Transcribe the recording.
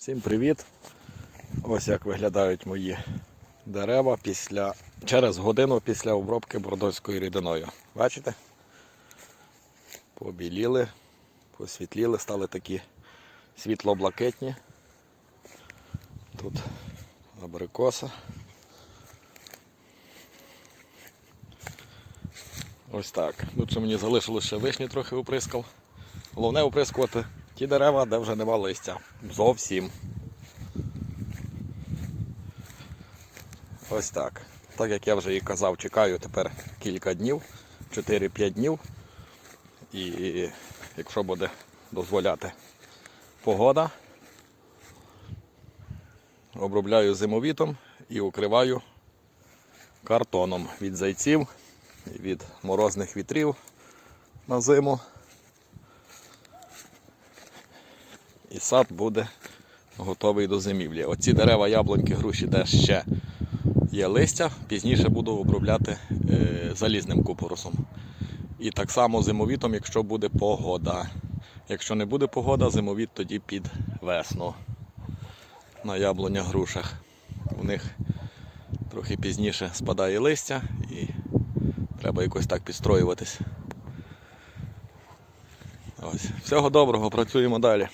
Всім привіт! Ось як виглядають мої дерева після, через годину після обробки бордоською рідиною. Бачите? Побіліли, посвітліли, стали такі світло-блакитні. Тут абрикоса. Ось так. Тут ще мені залишилось ще вишні трохи оприскав. Головне оприскувати ті дерева, де вже нема листя. Зовсім. Ось так. Так як я вже і казав, чекаю тепер кілька днів, 4-5 днів. І якщо буде дозволяти погода, обробляю зимовітом і укриваю картоном від зайців, від морозних вітрів на зиму. І сад буде готовий до зимівлі. Оці дерева, яблуньки, груші, де ще є листя, пізніше буду обробляти е, залізним купоросом. І так само зимовітом, якщо буде погода. Якщо не буде погода, зимовіт тоді під весну. На яблунях грушах. У них трохи пізніше спадає листя і треба якось так підстроюватись. Ось. Всього доброго, працюємо далі.